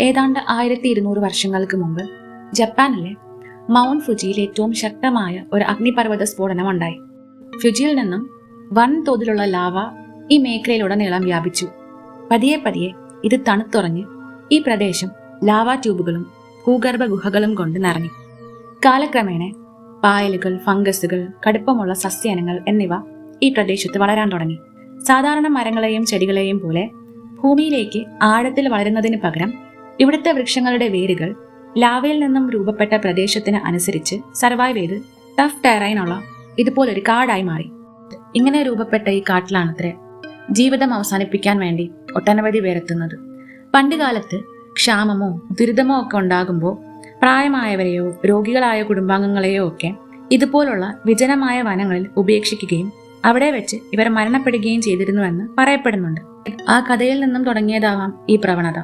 ഏതാണ്ട് ആയിരത്തി ഇരുന്നൂറ് വർഷങ്ങൾക്ക് മുമ്പ് ജപ്പാനിലെ മൗണ്ട് ഫുജിയിൽ ഏറ്റവും ശക്തമായ ഒരു അഗ്നിപർവത സ്ഫോടനം ഉണ്ടായി ഫുജിയിൽ നിന്നും വൻ തോതിലുള്ള ലാവ ഈ മേഖലയിലുടനീളം വ്യാപിച്ചു. പതിയെ പതിയെ ഇത് തണുത്തുറഞ്ഞ് ഈ പ്രദേശം ലാവ ട്യൂബുകളും ഭൂഗർഭ ഗുഹകളും കൊണ്ട് നിറഞ്ഞു. കാലക്രമേണ പായലുകൾ ഫംഗസുകൾ കടുപ്പമുള്ള സസ്യനങ്ങൾ എന്നിവ ഈ പ്രദേശത്ത് വളരാൻ തുടങ്ങി. സാധാരണ മരങ്ങളെയും ചെടികളെയും പോലെ ഭൂമിയിലേക്ക് ആഴത്തിൽ വളരുന്നതിന് പകരം ഇവിടുത്തെ വൃക്ഷങ്ങളുടെ വേരുകൾ ലാവയിൽ നിന്നും രൂപപ്പെട്ട പ്രദേശത്തിന് അനുസരിച്ച് സർവൈവ് ചെയ്ത് ടഫ് ടെറൈനുള്ള ഇതുപോലൊരു കാടായി മാറി. ഇങ്ങനെ രൂപപ്പെട്ട ഈ കാട്ടിലാണത്രേ ജീവിതം അവസാനിപ്പിക്കാൻ വേണ്ടി ഒട്ടനവധി പേരെത്തുന്നത്. പണ്ട് കാലത്ത് ക്ഷാമമോ ദുരിതമോ ഒക്കെ ഉണ്ടാകുമ്പോൾ പ്രായമായവരെയോ രോഗികളായ കുടുംബാംഗങ്ങളെയോ ഒക്കെ ഇതുപോലുള്ള വിജനമായ വനങ്ങളിൽ ഉപേക്ഷിക്കുകയും അവിടെ വെച്ച് ഇവർ മരണപ്പെടുകയും ചെയ്തിരുന്നുവെന്ന് പറയപ്പെടുന്നുണ്ട്. ആ കഥയിൽ നിന്നും തുടങ്ങിയതാവാം ഈ പ്രവണത.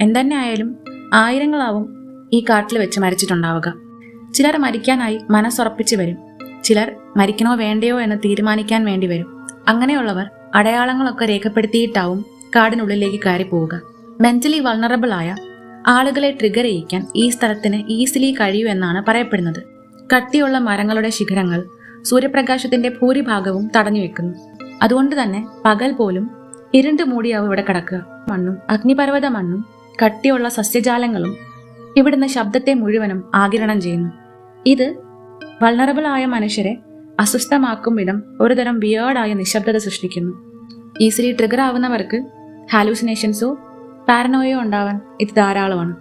എന്തെന്നെ ആയാലും ആയിരങ്ങളാവും ഈ കാട്ടിൽ വെച്ച് മരിച്ചിട്ടുണ്ടാവുക. ചിലർ മരിക്കാനായി മനസ്സുറപ്പിച്ച് വരും. ചിലർ മരിക്കണോ വേണ്ടയോ എന്ന് തീരുമാനിക്കാൻ വേണ്ടി വരും. അങ്ങനെയുള്ളവർ അടയാളങ്ങളൊക്കെ രേഖപ്പെടുത്തിയിട്ടാവും കാടിനുള്ളിലേക്ക് കയറി പോവുക. മെന്റലി വൾണറബിൾ ആയ ആളുകളെ ട്രിഗർ ചെയ്യിക്കാൻ ഈ സ്ഥലത്തിന് ഈസിലി കഴിയൂ എന്നാണ് പറയപ്പെടുന്നത്. കട്ടിയുള്ള മരങ്ങളുടെ ശിഖരങ്ങൾ സൂര്യപ്രകാശത്തിന്റെ ഭൂരിഭാഗവും തടഞ്ഞു വെക്കുന്നു. അതുകൊണ്ട് തന്നെ പകൽ പോലും ഇരുണ്ട് മൂടിയാവും ഇവിടെ കിടക്കുക. മണ്ണും അഗ്നിപർവത മണ്ണും കട്ടിയുള്ള സസ്യജാലങ്ങളും ഇവിടുന്ന് ശബ്ദത്തെ മുഴുവനും ആകിരണം ചെയ്യുന്നു. ഇത് വൾണറബിൾ ആയ മനുഷ്യരെ അസ്വസ്ഥമാക്കും വിധം ഒരുതരം വിയേർഡായ നിശബ്ദത സൃഷ്ടിക്കുന്നു. ഈസിലി ട്രിഗർ ആവുന്നവർക്ക് ഹാലൂസിനേഷൻസോ പാരനോയോ ഉണ്ടാവാൻ ഇത് ധാരാളമാണ്.